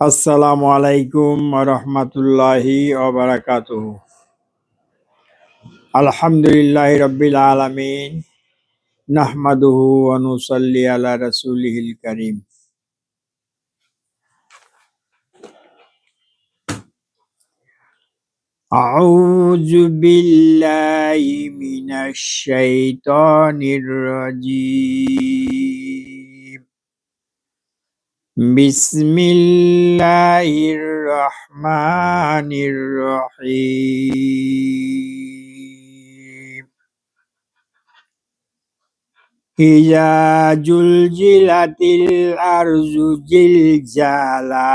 আসসালামু আলাইকুম রহমতুল্লাহি ওবারাকাতুহু আলহামদুলিল্লাহ রব্বিল আলামিন নাহমাদুহু ওয়া নুসাল্লি আলা রাসূলিহিল কারীম أعوذ بالله من الشيطان الرجيم بسم الله الرحمن الرحيم إذا جلجلت الأرض زلزالا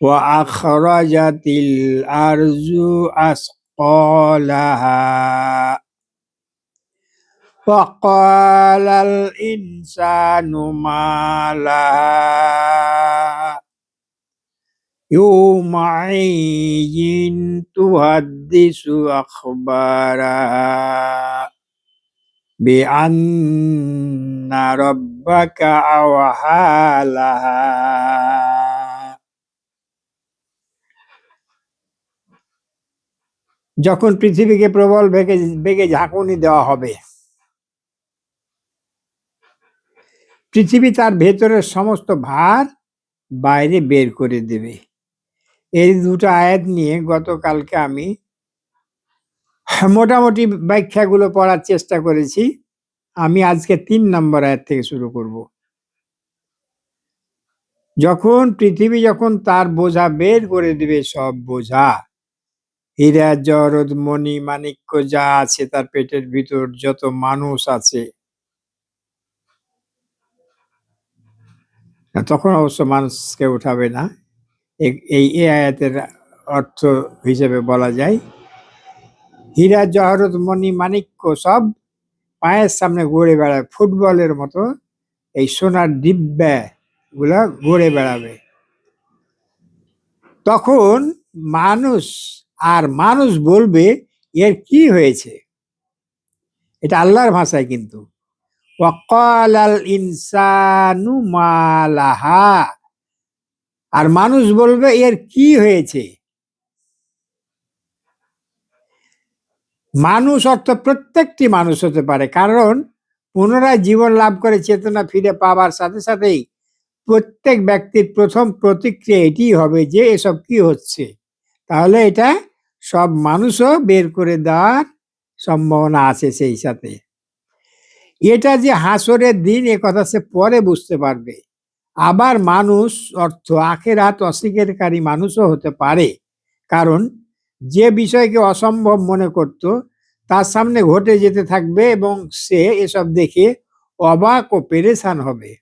وأخرجت الأرض أسقالها وقال الإنسان ما لها يومئذ تحدث أخبارها بأن ربك أوحى لها যখন পৃথিবীকে প্রবল বেগে বেগে ঝাঁকুনি দেওয়া হবে পৃথিবী তার ভেতরের সমস্ত ভার বাইরে বের করে দেবে। এই দুটো আয়াত নিয়ে গতকালকে আমি মোটামুটি ব্যাখ্যাগুলো পড়ার চেষ্টা করেছি। আমি আজকে তিন নম্বর আয়াত থেকে শুরু করব। যখন পৃথিবী যখন তার বোঝা বের করে দেবে, সব বোঝা। হীরা জরদ মণি, মাণিক্য যা আছে তার পেটের ভিতর যত মানুষ আছে তখন অবশ্য মানুষকে উঠাবে না। এই এ আয়াতের অর্থ হিসেবে বলা যায়। হীরা, জহরত, মণি, মাণিক্য সব পায়ের সামনে ঘুরে বেড়ায় ফুটবলের মতো এই সোনার ডিব্বা গুলা ঘুরে বেড়াবে। তখন মানুষ, আর মানুষ বলবে, এর কি হয়েছে? এটা আল্লাহর ভাষায় কিন্তু। ওয়াকাল আল ইনসানু মালাহা। আর মানুষ বলবে, এর কি হয়েছে? মানুষ অর্থ প্রত্যেকটি মানুষ হতে পারে, কারণ পুনরায় জীবন লাভ করে চেতনা ফিরে পাবার সাথে সাথেই প্রত্যেক ব্যক্তির প্রথম প্রতিক্রিয়া এটি হবে যে এসব কি হচ্ছে। তাহলে এটা সব মানুষও বের করে দেওয়ার সম্ভাবনা আছে সেই সাথে। এটা যে হাসরের দিন, এ কথা সে পরে বুঝতে পারবে। আবার মানুষ, অর্থ আখেরাত অস্বীকারী মানুষও হতে পারে। কারণ যে বিষয়কে অসম্ভব মনে করত, তার সামনে ঘটে যেতে থাকবে এবং সে এসব দেখে অবাক ও পেরেশান হবে।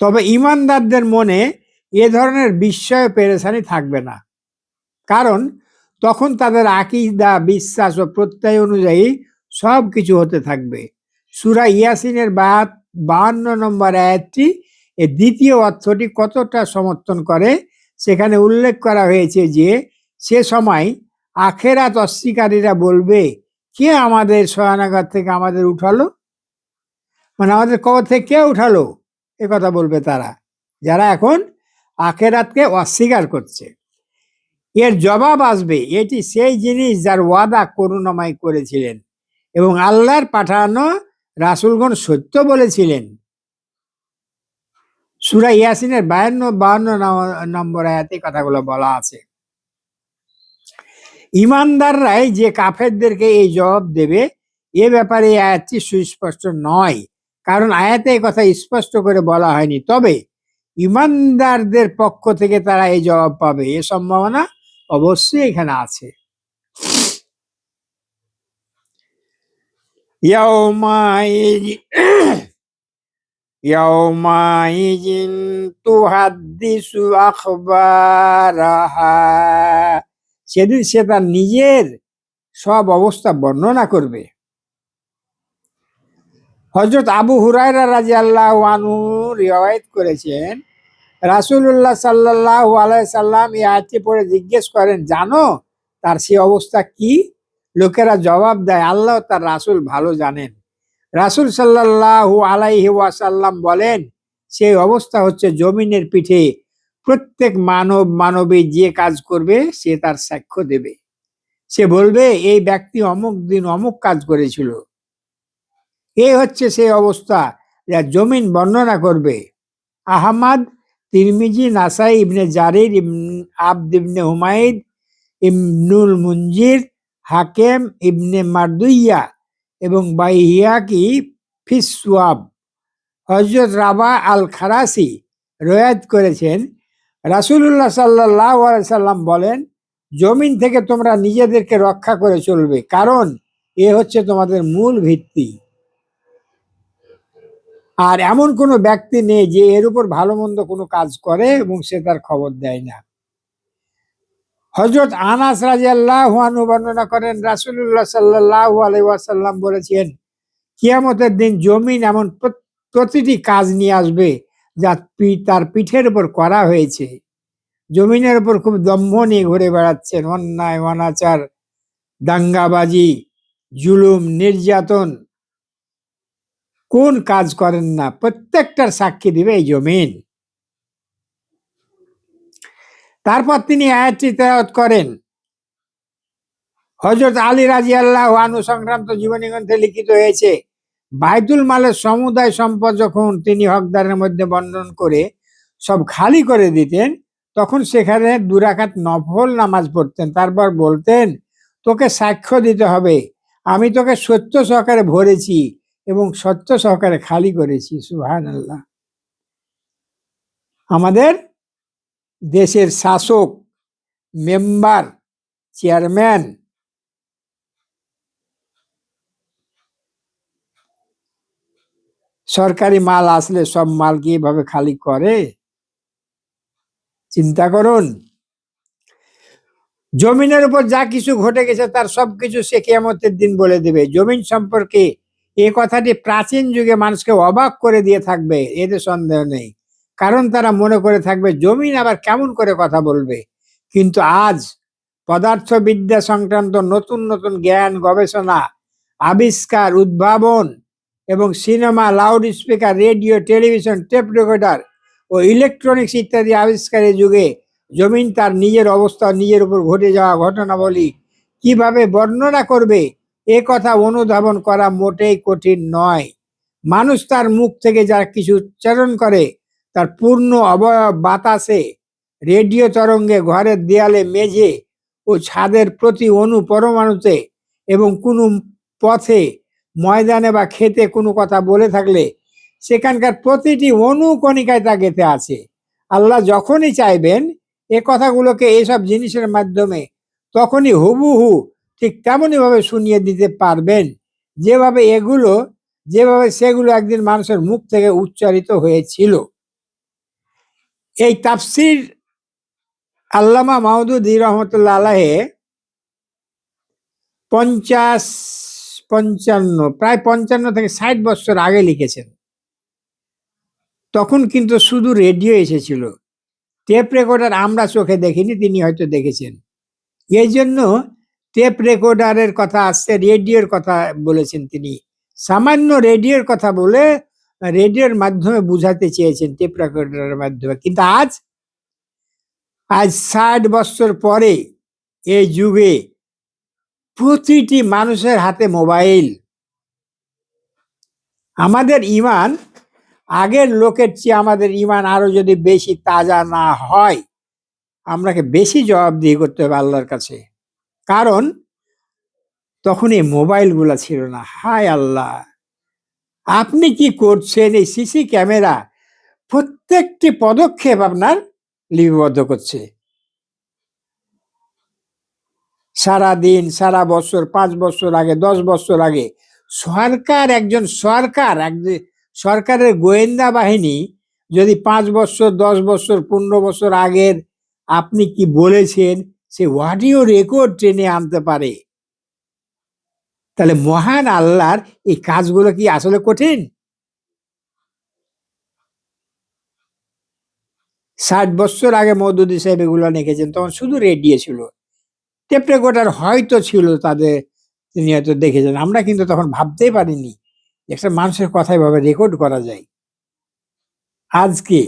তবে ইমানদারদের মনে এ ধরনের বিস্ময় পেরেশানি থাকবে না। কারণ তখন তাদের আকিদা, বিশ্বাস ও প্রত্যয় অনুযায়ী সব কিছু হতে থাকবে। সুরা ইয়াসিনের বাদ বাহান্ন নম্বর আয়াতটি এর দ্বিতীয় অর্থটি কতটা সমর্থন করে? সেখানে উল্লেখ করা হয়েছে যে, সে সময় আখেরাত অস্বীকারীরা বলবে, কে আমাদের শয়নাগার থেকে আমাদের উঠালো? মানে আমাদের কবর থেকে কে উঠালো? এ কথা বলবে তারা, যারা এখন আখেরাতকে অস্বীকার করছে। এর জবাব আসবে, এটি সেই জিনিস যার ওয়াদা করুণাময় করেছিলেন এবং আল্লাহর পাঠানো রাসুলগণ সত্য বলেছিলেন। সুরা ইয়াসিনের বায়ান্ন বাহান্ন নম্বর আয়াতে কথাগুলো বলা আছে। ইমানদাররাই যে কাফেরদেরকে এই জবাব দেবে, এ ব্যাপারে এই আয়াতটি সুস্পষ্ট নয়। কারণ আয়াতে কথা স্পষ্ট করে বলা হয়নি। তবে ইমানদারদের পক্ষ থেকে তারা এই জবাব পাবে। এ সম্ভাবনা অবশ্যই এখানে আছে। يومئذ يومئذ تحدث أخبارها সেদিন সে তার নিজের সব অবস্থা বর্ণনা করবে হজরত আবু হুরায়রা রাজি আল্লাহ আনু রিওয়ায়ত করেছেন রাসুল্লাহ সাল্লাহ আলাই সাল্লাম এই আয়াতটি পড়ে জিজ্ঞেস করেন জানো তার সে অবস্থা কি লোকেরা জবাব দেয়, আল্লাহ তার রাসুল ভালো জানেন। রাসুল সাল্লাহ আলাইহি ওয়াসাল্লাম বলেন, সেই অবস্থা হচ্ছে জমিনের পিঠে। প্রত্যেক মানব মানবী যে কাজ করবে, সে তার সাক্ষ্য দেবে। সে বলবে, এই ব্যক্তি অমুক দিন অমুক কাজ করেছিল। এই হচ্ছে সেই অবস্থা যা জমিন বর্ণনা করবে। আহমাদ, তিরমিজি, নাসাই ইবনে জারির, ইবন- আবদ ইবনে হুমায়দ, ইবনুল মুনজির হাকেম ইবনে মারদুইয়া এবং বাইহিয়াকি ফিসওয়াব হজরত রাবা আল খারাসি রয়াত করেছেন। রাসূলুল্লাহ সাল্লাহ সাল্লাম বলেন, জমিন থেকে তোমরা নিজেদেরকে রক্ষা করে চলবে, কারণ এ হচ্ছে তোমাদের মূল ভিত্তি। আর এমন কোনো ব্যক্তি নেই যে এর উপর ভালো মন্দ কোনো কাজ করে এবং সে তার খবর দেয় না। হজরত আনাস রাজিয়াল্লাহ বর্ণনা করেন, রাসূলুল্লাহ সাল্লাহ আলাইসাল্লাম বলেছেন, কিয়ামতের দিন জমিন এমন প্রতিটি কাজ নিয়ে আসবে যা তার পিঠের উপর করা হয়েছে। জমিনের উপর খুব দম্ভ নিয়ে ঘুরে বেড়াচ্ছেন, অন্যায়, অনাচার, দাঙ্গাবাজি, জুলুম, নির্যাতন। কোন কাজ করেন না, প্রত্যেকটার সাক্ষী দিবে এই জমিন। তারপর তিনি আয়াতটি তেলাওয়াত করেন। হজরত আলী রাজি আল্লাহ আনু সংক্রান্ত জীবনী গ্রন্থে লিখিত হয়েছে, বাইতুল মালের সমুদায় সম্পদ যখন তিনি হকদারের মধ্যে বন্টন করে সব খালি করে দিতেন, তখন সেখানে দুরাকাত নফল নামাজ পড়তেন। তারপর বলতেন, তোকে সাক্ষ্য দিতে হবে। আমি তোকে সত্য সহকারে ভরেছি এবং সত্য সহকারে খালি করেছি। সুহান আল্লাহ আমাদের দেশের শাসক, মেম্বার, চেয়ারম্যান, সরকারি মাল আসলে সব মাল কি এভাবে খালি করে? চিন্তা করুন। জমিনের উপর যা কিছু ঘটে গেছে তার সব কিছু সে কেয়ামতের দিন বলে দেবে। জমিন সম্পর্কে এই কথাটি প্রাচীন যুগে মানুষকে অবাক করে দিয়ে থাকবে, এতে সন্দেহ নেই। কারণ তারা মনে করে থাকবে, জমিন আবার কেমন করে কথা বলবে? কিন্তু আজ পদার্থবিদ্যা সংক্রান্ত নতুন নতুন জ্ঞান, গবেষণা, আবিষ্কার, উদ্ভাবন এবং cinema loud speaker radio, television, tape recorder ও ইলেকট্রনিক্স ইত্যাদি আবিষ্কারের যুগে জমিন তার নিজের অবস্থা, নিজের উপর ঘটে যাওয়া ঘটনাবলী কীভাবে বর্ণনা করবে, এ কথা অনুধাবন করা মোটেই কঠিন নয়। মানুষ তার মুখ থেকে যা কিছু উচ্চারণ করে তার পূর্ণ অবয়ব বাতাসে রেডিও তরঙ্গে ঘরের দেয়ালে মেঝে ও ছাদের প্রতি অনু পরমাণুতে এবং কোনো পথে ময়দানে বা খেতে কোনো কথা বলে থাকলে সেখানকার প্রতিটি অনুকণিকায় তা গেতে আছে। আল্লাহ যখনই চাইবেন এ কথাগুলোকে এইসব জিনিসের মাধ্যমে তখনই হুবহু ঠিক তেমনই ভাবে শুনিয়ে দিতে পারবেন। যেভাবে এগুলো, যেভাবে সেগুলো একদিন মানুষের মুখ থেকে উচ্চারিত হয়েছিল। এই তাফসির আল্লামা মাহদুদি রহমতুল্লাহ আলাহে পঞ্চাশ, পঞ্চান্ন, প্রায় পঞ্চান্ন থেকে ষাট বছর আগে লিখেছেন। তখন কিন্তু শুধু রেডিও এসেছিল। টেপ রেকর্ডার আমরা চোখে দেখিনি, তিনি হয়তো দেখেছেন। এই জন্য টেপ রেকর্ডারের কথা আসছে, রেডিওর কথা বলেছেন তিনি। সামান্য রেডিওর কথা বলে রেডিওর মাধ্যমে বুঝাতে চেয়েছেন, টেপ রেকর্ডারের মাধ্যমে। কিন্তু আজ আজ ষাট বছর পরে এই যুগে প্রতিটি মানুষের হাতে মোবাইল। আমাদের ইমান, আগের লোকের চেয়ে আমাদের ইমান আরও যদি বেশি তাজা না হয়, আমরাকে বেশি জবাবদিহি করতে হবে আল্লাহর কাছে। কারণ, তখন এই মোবাইলগুলো ছিল না। হায় আল্লাহ! আপনি কি করছেন? এই সিসি ক্যামেরা প্রত্যেকটি পদক্ষেপ আপনার লিপিবদ্ধ করছে। সারা দিন সারা বছর, পাঁচ বছর আগে, দশ বছর আগে, সরকার, একজন সরকার একজন সরকারের গোয়েন্দা বাহিনী যদি পাঁচ বছর, দশ বছর, পনেরো বছর আগের আপনি কি বলেছেন, সে অডিও রেকর্ড টেনে আনতে পারে। তাহলে মহান আল্লাহর এই কাজগুলো কি আসলে কঠিন? ষাট বছর আগে মৌদুদি সাহেব এগুলো লিখেছেন, তখন শুধু রেডিও ছিল। টেপ রেকর্ডার হয়তো ছিল তাদের, তিনি হয়তো দেখেছেন। আমরা কিন্তু তখন ভাবতেই পারিনি একটা মানুষের কথা এভাবে রেকর্ড করা যায়। আজকে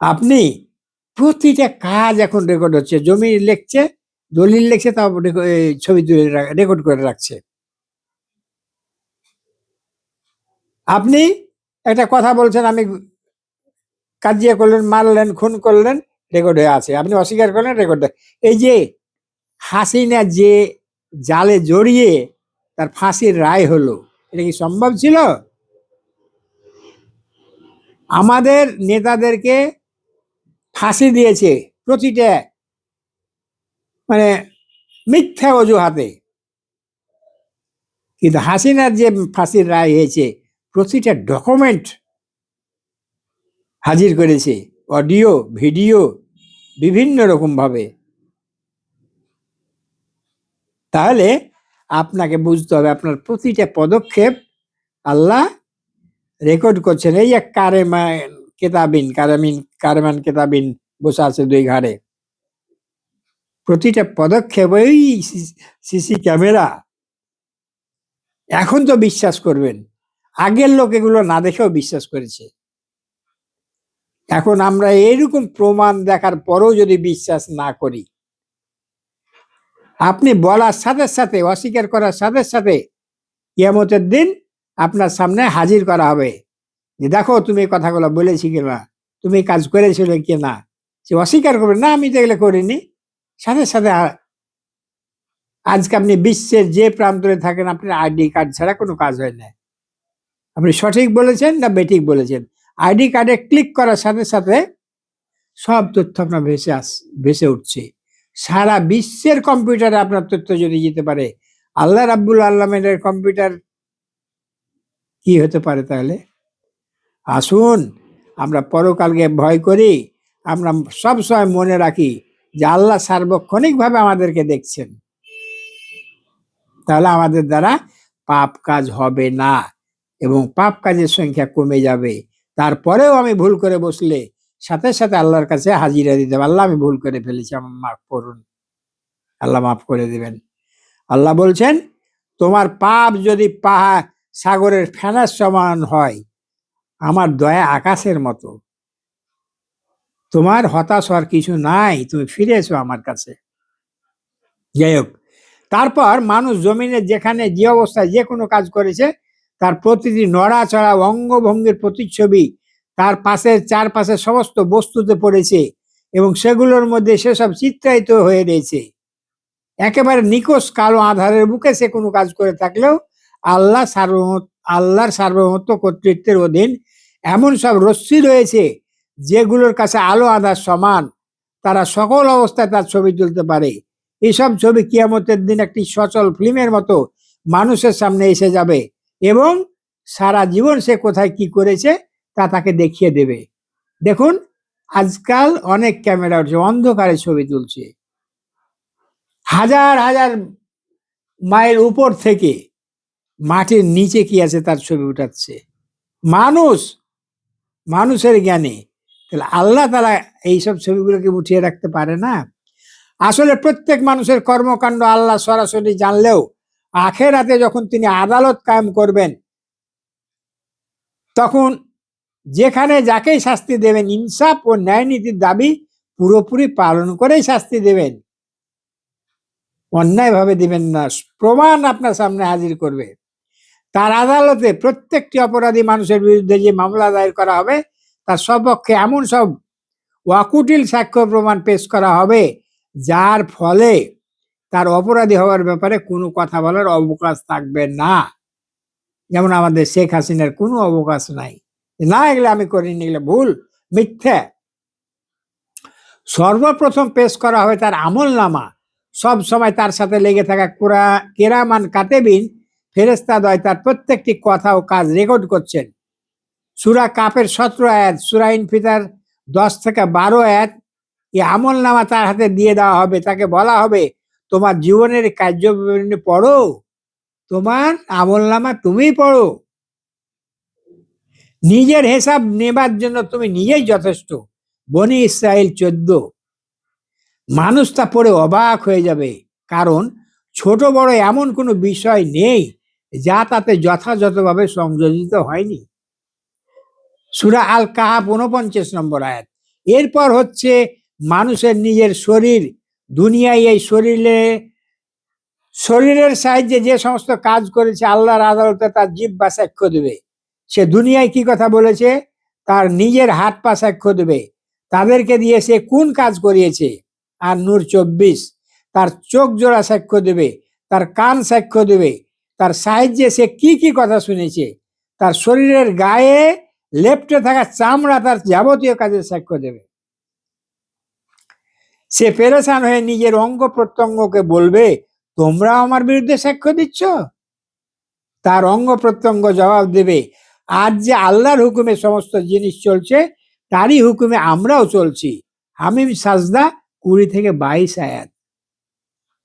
আপনি প্রতিটা কাজ এখন রেকর্ড হচ্ছে, জমি লিখছে দলিল তাও এই ছবি তুলে রেকর্ড করে রাখছে। আপনি একটা কথা বলছেন, আমি কাজিয়া করলেন, মারলেন, খুন করলেন রেকর্ড হয়ে আছে। আপনি অস্বীকার করলেন রেকর্ড এই যে হাসিনা যে জালে জড়িয়ে তার ফাঁসির রায় হলো, এটা কি সম্ভব ছিল? আমাদের নেতাদেরকে ফাঁসি দিয়েছে প্রতিটা মানে মিথ্যা অজুহাতে। কিন্তু হাসিনার যে ফাঁসির রায় হয়েছে, প্রতিটা ডকুমেন্ট হাজির করেছে অডিও ভিডিও বিভিন্ন রকম ভাবে তাহলে আপনাকে বুঝতে হবে, আপনার প্রতিটা পদক্ষেপ আল্লাহ রেকর্ড করছেন। এই এক কারেমান কেতাবিন, কারামিন, কারেমান কেতাবিন বসে আছে দুই ঘাড়ে। প্রতিটা পদক্ষেপ ওই সিসি ক্যামেরা। এখন তো বিশ্বাস করবেন, আগের লোক এগুলো না দেখেও বিশ্বাস করেছে। এখন আমরা এরকম প্রমাণ দেখার পরেও যদি বিশ্বাস না করি, আপনি বলার সাথে সাথে, অস্বীকার করার সাথে সাথে কিয়ামতের দিন আপনার সামনে হাজির করা হবে যে, দেখো, তুমি কথাগুলো বলেছি কিনা? তুমি কাজ করেছিলে কিনা? সে অস্বীকার করবে না, আমি তো এগুলো করিনি। সাথে সাথে আজকে আপনি বিশ্বের যে প্রান্তরে থাকেন, আপনার আইডি কার্ড ছাড়া কোনো কাজ হয় না। আপনি সঠিক বলেছেন না বেঠিক বলেছেন? আইডি কার্ডে ক্লিক করার সাথে সাথে সব তথ্য আপনার ভেসে আস, ভেসে উঠছে। সারা বিশ্বের কম্পিউটারে আপনার তথ্য যদি যেতে পারে, আল্লাহ রাব্বুল আল্লামের কম্পিউটার কি হতে পারে তাহলে? আসুন, আমরা পরকালকে ভয় করি, আমরা সব সময় মনে রাখি যে আল্লাহ সার্বক্ষণিকভাবে আমাদেরকে দেখছেন। তাহলে আমাদের দ্বারা পাপ কাজ হবে না এবং পাপ কাজের সংখ্যা কমে যাবে। তারপরেও আমি ভুল করে বসলে সাথে সাথে আল্লাহর কাছে হাজিরা দিতে আল্লাহ, আমি ভুল করে ফেলেছি, আমার মাফ করুন। আল্লাহ মাফ করে দিবেন। আল্লাহ বলছেন, তোমার পাপ যদি পাহাড় সাগরের ফেনার সমান হয়, আমার দয়া আকাশের মতো। তোমার হতাশ হওয়ার কিছু নাই, তুমি ফিরে এসো আমার কাছে। যাই হোক, তারপর মানুষ জমিনে যেখানে যে অবস্থায় যে কোনো কাজ করেছে, তার প্রতিটি নড়াচড়া, অঙ্গভঙ্গির প্রতিচ্ছবি তার পাশে, চারপাশে সমস্ত বস্তুতে পড়েছে এবং সেগুলোর মধ্যে সেসব চিত্রায়িত হয়ে রয়েছে। একেবারে নিকোষ কালো আধারের বুকে সে কোনো কাজ করে থাকলেও আল্লাহ সার্বভৌম আল্লাহর সার্বভৌমত্ব কর্তৃত্বের অধীন এমন সব রশ্মি রয়েছে যেগুলোর কাছে আলো আধার সমান, তারা সকল অবস্থায় তার ছবি তুলতে পারে। এইসব ছবি কিয়ামতের দিন একটি সচল ফিল্মের মতো মানুষের সামনে এসে যাবে এবং সারা জীবন সে কোথায় কি করেছে তা তাকে দেখিয়ে দেবে। দেখুন, আজকাল অনেক ক্যামেরা উঠছে, অন্ধকারে ছবি তুলছে। হাজার হাজার মাইল উপর থেকে মাটির নিচে কি আছে তার ছবি উঠাচ্ছে। মানুষ, মানুষের জ্ঞানে তাহলে আল্লাহ তারা এইসব ছবিগুলোকে উঠিয়ে রাখতে পারে না। আসলে প্রত্যেক মানুষের কর্মকাণ্ড আল্লাহ সরাসরি জানলেও আখেরাতে যখন তিনি আদালত কায়েম করবেন, তখন যেখানে যাকেই শাস্তি দেবেন, ইনসাফ ও ন্যায় নীতির দাবি পুরোপুরি পালন করেই শাস্তি দেবেন। অন্যায়ভাবে দিবেন না, প্রমাণ আপনার সামনে হাজির করবে। তার আদালতে প্রত্যেকটি অপরাধী মানুষের বিরুদ্ধে যে মামলা দায়ের করা হবে তার সপক্ষে এমন সব ওয়াকুটিল সাক্ষ্য প্রমাণ পেশ করা হবে, যার ফলে তার অপরাধী হওয়ার ব্যাপারে কোনো কথা বলার অবকাশ থাকবে না। যেমন আমাদের শেখ হাসিনার কোনো অবকাশ নাই। না এগুলো আমি করিনি এগুলো ভুল, মিথ্যা। সর্বপ্রথম পেশ করা হবে তার আমল নামা সব সময় তার সাথে লেগে থাকা কোরা কেরামান কাতেবিন ফেরেস্তা দয় তার প্রত্যেকটি কথা ও কাজ রেকর্ড করছেন। সুরা কাপের সতেরো আয়াত, সুরা ইনফিতার দশ থেকে বারো আয়াত, এই আমল নামা তার হাতে দিয়ে দেওয়া হবে। তাকে বলা হবে, তোমার জীবনের কার্যবিবরণী পড়ো, তোমার আমল নামা তুমি পড়ো। নিজের হিসাব নেবার জন্য তুমি নিজেই যথেষ্ট। বনি ইসরায়েল চোদ্দ। মানুষ তা পড়ে অবাক হয়ে যাবে, কারণ ছোট বড় এমন কোনো বিষয় নেই যা তাতে যথাযথভাবে সংযোজিত হয়নি। সুরা আল কাহাব উনপঞ্চাশ নম্বর আয়াত। এরপর হচ্ছে মানুষের নিজের শরীর, দুনিয়ায় এই শরীরে, শরীরের সাহায্যে যে সমস্ত কাজ করেছে আল্লাহর আদালতে তার জীব বা সাক্ষ্য দেবে। সে দুনিয়ায় কি কথা বলেছে? তার নিজের হাত পা সাক্ষ্য দেবে। তাদেরকে দিয়ে সে কোন কাজ করিয়েছে? আর নূর চব্বিশ, তার চোখ জোড়া সাক্ষ্য দেবে, তার কান সাক্ষ্য দেবে, তার সাহায্যে সে কি কি কথা শুনেছে? তার শরীরের গায়ে লেপটে থাকা চামড়া তার যাবতীয় কাজে সাক্ষ্য দেবে। সে পেরেশান হয়ে নিজের অঙ্গ প্রত্যঙ্গকে বলবে, তোমরা আমার বিরুদ্ধে সাক্ষ্য দিচ্ছ? তার অঙ্গ প্রত্যঙ্গ জবাব দেবে, আজ যে আল্লাহর হুকুমে সমস্ত জিনিস চলছে, তারই হুকুমে আমরাও চলছি। হামিম সাজদা কুড়ি থেকে বাইশ আয়াত।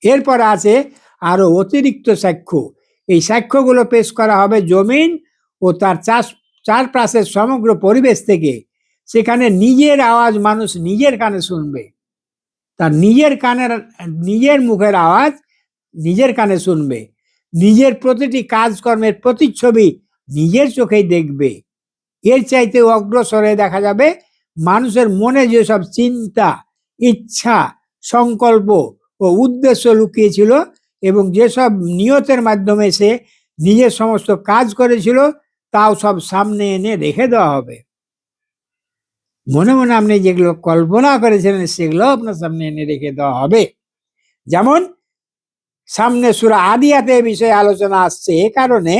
এরপর আছে আরও অতিরিক্ত সাক্ষ্য। এই সাক্ষ্যগুলো পেশ করা হবে জমিন ও তার চাষ চারপাশের সমগ্র পরিবেশ থেকে সেখানে নিজের আওয়াজ মানুষ নিজের কানে শুনবে। তার নিজের কানের, নিজের মুখের আওয়াজ নিজের কানে শুনবে। নিজের প্রতিটি কাজকর্মের প্রতিচ্ছবি নিজের চোখেই দেখবে। এর চাইতে অগ্রসরে দেখা যাবে মানুষের মনে যেসব চিন্তা, ইচ্ছা, সংকল্প ও উদ্দেশ্য লুকিয়েছিল এবং যেসব নিয়তের মাধ্যমে সে নিজের সমস্ত কাজ করেছিল তাও সব সামনে এনে রেখে দেওয়া হবে। মনে মনে আপনি যেগুলো কল্পনা করেছিলেন, সেগুলো আপনার সামনে এনে রেখে দেওয়া হবে। যেমন, সামনে সুরা আদিয়াতে বিষয়ে আলোচনা আসছে এ কারণে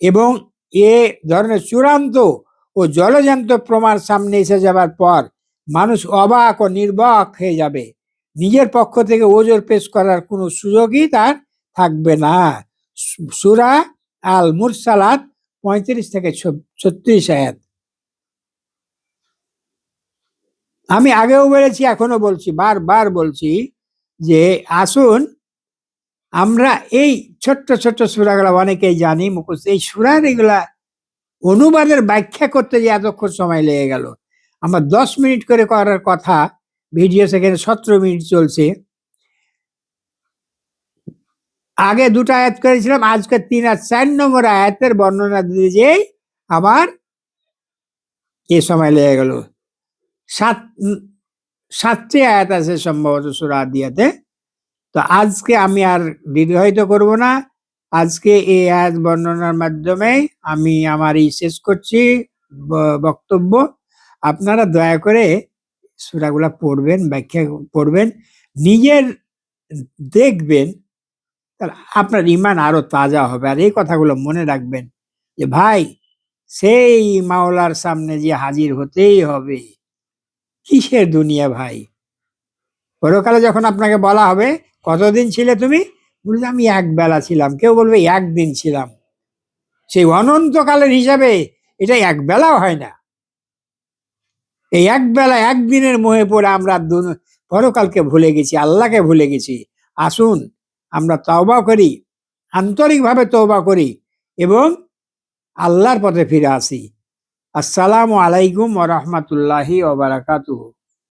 এবং এ ধরনের চূড়ান্ত ও জলজান্ত প্রমাণ সামনে এসে যাবার পর মানুষ অবাক ও নির্বাক হয়ে যাবে। নিজের পক্ষ থেকে ওজোর পেশ করার কোনো সুযোগই তার থাকবে না। সুরা আল মুরসালাত পঁয়ত্রিশ থেকে ছত্রিশ আয়াত। আমি আগেও বলেছি এখনও বলছি, বারবার বলছি যে আসুন, আমরা এই ছোট্ট ছোট্ট সুরাগুলা অনেকেই জানি, মুখস্থ, এই সুরার এগুলা অনুবাদের ব্যাখ্যা করতে যে এতক্ষণ সময় লেগে গেল। আমার দশ মিনিট করে করার কথা, ভিডিও সেখানে সতেরো মিনিট চলছে। আগে দুটো আয়াত করেছিলাম, আজকে তিন আর চার নম্বর আয়াতের বর্ণনা দিয়ে যেই আবার এ সময় লেগে গেল। সাত, সাতটি আয়াত আছে সম্ভবত সুরা দিয়াতে তো আজকে আমি আর দীর্ঘায়িত করব না। আজকে এই আয়াত বর্ণনার মাধ্যমে আমি আমার এই শেষ করছি বক্তব্য। আপনারা দয়া করে সুরাগুলা পড়বেন, ব্যাখ্যা পড়বেন নিজের দেখবেন তাহলে আপনার ইমান আরও তাজা হবে। আর এই কথাগুলো মনে রাখবেন যে, ভাই, সেই মাওলার সামনে যে হাজির হতেই হবে। কিসের দুনিয়া ভাই? পরকালে যখন আপনাকে বলা হবে, কতদিন ছিলে তুমি? বলবে আমি এক বেলা ছিলাম। কেউ বলবে, একদিন ছিলাম। সেই অনন্তকালের হিসাবে এটা এক বেলাও হয় না। এই এক বেলা একদিনের মোহে পড়ে আমরা পরকালকে ভুলে গেছি, আল্লাহকে ভুলে গেছি। আসুন আমরা তওবা করি, আন্তরিকভাবে তৌবা করি এবং আল্লাহর পথে ফিরে আসি। আসসালামু আলাইকুম ও রহমতুল্লাহি ওয়া বারাকাতুহু।